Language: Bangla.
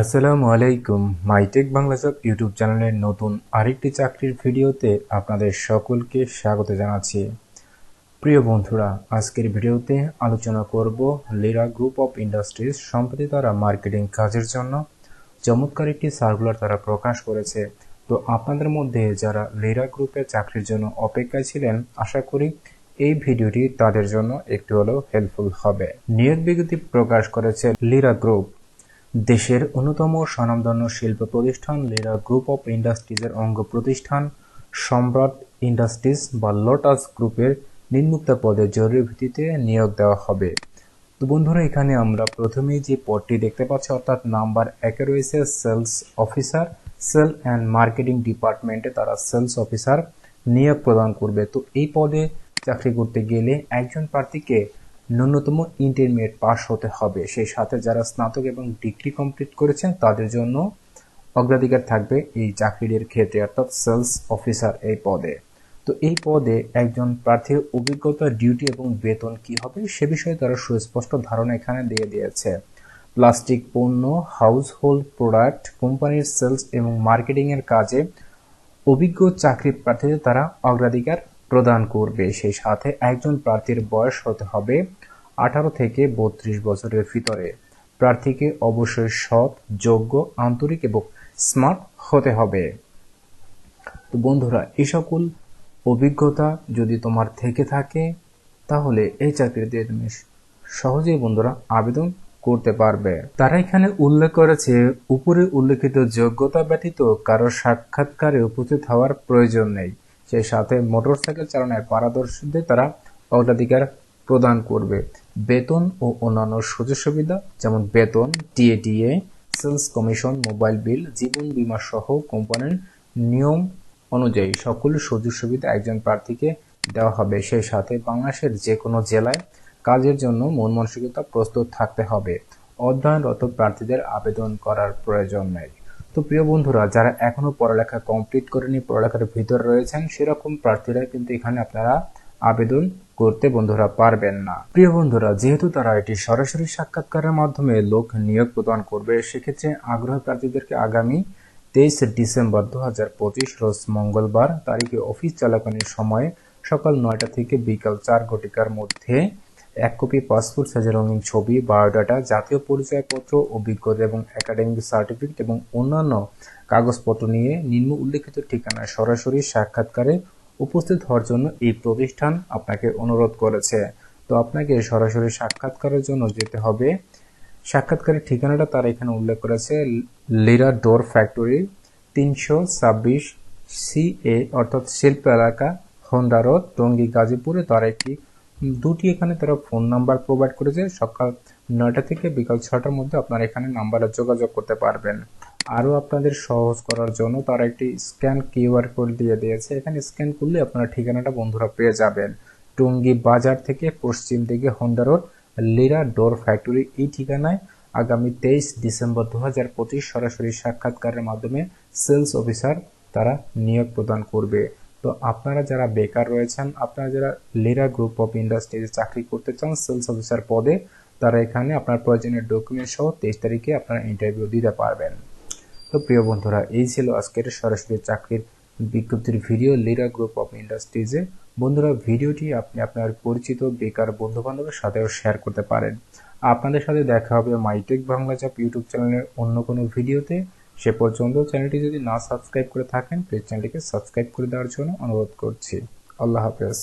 আসসালামু আলাইকুম, মাইটেক বাংলা জব ইউটিউব চ্যানেলের নতুন আরেকটি চাকরির ভিডিওতে আপনাদের সকলকে স্বাগত জানাচ্ছি। প্রিয় বন্ধুরা, আজকের ভিডিওতে আলোচনা করব লিরা গ্রুপ অফ ইন্ডাস্ট্রিজ সম্প্রতি তারা মার্কেটিং কাজের জন্য। চমৎকার একটি সার্কুলার তারা প্রকাশ করেছে। তো আপনাদের মধ্যে যারা লিরা গ্রুপে চাকরির জন্য অপেক্ষায় ছিলেন, আশা করি এই ভিডিওটি তাদের জন্য একটু হলেও হেল্পফুল হবে। নিয়োগ বিজ্ঞপ্তি প্রকাশ করেছে লিরা গ্রুপ দেশের অন্যতম স্বনামধন্য শিল্প প্রতিষ্ঠান লেরা গ্রুপ অফ ইন্ডাস্ট্রিজের অঙ্গ প্রতিষ্ঠান সম্রাট ইন্ডাস্ট্রিজ বা লোটাস গ্রুপের নিম্নুক্ত পদে জরুরি ভিত্তিতে নিয়োগ দেওয়া হবে। তো বন্ধুরা, এখানে আমরা প্রথমেই যে পদটি দেখতে পাচ্ছি, অর্থাৎ নাম্বার একে রয়েছে sales officer. Sale and marketing ডিপার্টমেন্টে তারা সেলস অফিসার নিয়োগ প্রদান করবে। তো এই পদে চাকরি করতে গেলে একজন প্রার্থীকে ন্যূনতম ইন্টারমিডিয়েট পাস হতে হবে। সেই সাথে যারা স্নাতক এবং ডিগ্রি কমপ্লিট করেছেন, তাদের জন্য অগ্রাধিকার থাকবে এই চাকরির ক্ষেত্রে, অর্থাৎ সেলস অফিসার এই পদে। তো এই পদে একজন প্রার্থীর অভিজ্ঞতা ডিউটি এবং বেতন কি হবে, সে বিষয়ে তারা সুস্পষ্ট ধারণা এখানে দিয়ে দিয়েছে। প্লাস্টিক পণ্য হাউস হোল্ড প্রোডাক্ট কোম্পানির সেলস এবং মার্কেটিং এর কাজে অভিজ্ঞ চাকরি প্রার্থীদের তারা অগ্রাধিকার প্রদান করবে। সেই সাথে একজন প্রার্থীর বয়স হতে হবে আঠারো থেকে বত্রিশ বছরের ভিতরে। প্রার্থীকে অবশ্যই সৎ, যোগ্য, আন্তরিক এবং স্মার্ট হতে হবে। তো বন্ধুরা এই সকল অভিজ্ঞতা যদি তোমার থেকে থাকে, তাহলে এই চাকরিতে তুমি সহজেই বন্ধুরা আবেদন করতে পারবে। তারা এখানে উল্লেখ করেছে, উপরে উল্লেখিত যোগ্যতা ব্যতীত কারও সাক্ষাৎকারে উপস্থিত হওয়ার প্রয়োজন নেই। সেই সাথে মোটরসাইকেল চালানোয় পারদর্শীদের তারা অগ্রাধিকার প্রদান করবে। বেতন ও অন্যান্য সুযোগ সুবিধা যেমন বেতন TA TA sales commission mobile bill জীবন বীমা সহ কোম্পানির নিয়ম অনুযায়ী সকল সুযোগ সুবিধা একজন প্রার্থীকে দেওয়া হবে। সেই সাথে বাংলাদেশের যে কোনো জেলায় কাজের জন্য মন মানসিকতা প্রস্তুত থাকতে হবে। অধ্যয়নরত প্রার্থীদের আবেদন করার প্রয়োজন নেই। তো প্রিয় বন্ধুরা, যারা এখনও পড়ালেখা কমপ্লিট করেনি, পড়ালেখার ভিতর রয়েছেন, সেরকম প্রার্থীরা কিন্তু এখানে আপনারা আবেদন করতে বন্ধুরা পারবেন না। প্রিয় বন্ধুরা, যেহেতু তারা এটি সরাসরি সাক্ষাৎকারের মাধ্যমে লোক নিয়োগ প্রদান করবে, সেক্ষেত্রে আগ্রহ প্রার্থীদেরকে আগামী তেইশ ডিসেম্বর দু হাজার পঁচিশ, রোজ মঙ্গলবার, তারিখে অফিস চলাকালীন সময়ে সকাল নয়টা থেকে বিকাল চার ঘটিকার মধ্যে এক কপি পাসপোর্ট সাইজের রঙিন ছবি বায়োডাটা জাতীয় পরিচয়পত্র অভিজ্ঞতা এবং একাডেমিক সার্টিফিকেট এবং অন্যান্য কাগজপত্র নিয়ে নিম্ন উল্লেখিত ঠিকানায় সরাসরি সাক্ষাৎকারে উপস্থিত হওয়ার জন্য এই প্রতিষ্ঠান আপনাকে অনুরোধ করেছে। তো আপনাকে সরাসরি সাক্ষাৎকারের জন্য যেতে হবে। সাক্ষাৎকারের ঠিকানাটা তারা এখানে উল্লেখ করেছে লিরা ডোর ফ্যাক্টরি তিনশো ছাব্বিশ সি এ, অর্থাৎ শিল্প এলাকা হোন্ডা রোড টঙ্গী, গাজীপুরে। তারা একটি দুটি এখানে তারা ফোন নাম্বার প্রোভাইড করেছে। সকাল নয়টা থেকে বিকাল ছটার মধ্যে আপনারা এখানে নাম্বারে যোগাযোগ করতে পারবেন। আরও আপনাদের সহজ করার জন্য তারা একটি স্ক্যান কিউআর কোড দিয়ে দিয়েছে। এখানে স্ক্যান করলে আপনারা ঠিকানাটা বন্ধুরা পেয়ে যাবেন। টুঙ্গি বাজার থেকে পশ্চিম দিকে Honda road Lira door factory এই ঠিকানায় আগামী তেইশ ডিসেম্বর দু হাজার পঁচিশ সরাসরি সাক্ষাৎকারের মাধ্যমে সেলস অফিসার তারা নিয়োগ প্রদান করবে। তো আপনারা যারা বেকার রয়েছেন, আপনারা যারা লিরা গ্রুপ অফ ইন্ডাস্ট্রিজে চাকরি করতে চান সেলস অফিসার পদে, তারা এখানে আপনার প্রয়োজনীয় ডকুমেন্ট সহ তেইশ তারিখে আপনারা ইন্টারভিউ দিতে পারবেন। তো প্রিয় বন্ধুরা, এই ছিল আজকের সরাসরি চাকরির বিজ্ঞপ্তির ভিডিও লিরা গ্রুপ অফ ইন্ডাস্ট্রিজে বন্ধুরা ভিডিওটি আপনি আপনার পরিচিত বেকার বন্ধু বান্ধবের সাথেও শেয়ার করতে পারেন। আপনাদের সাথে দেখা হবে মাইটেক বাংলা চাপ ইউটিউব চ্যানেলের অন্য কোনো ভিডিওতে সে পর্যন্ত চ্যানেলটি যদি না সাবস্ক্রাইব করে থাকেন, প্লিজ চ্যানেলটিকে সাবস্ক্রাইব করে দেওয়ার জন্য অনুরোধ করছি। আল্লাহ হাফেজ।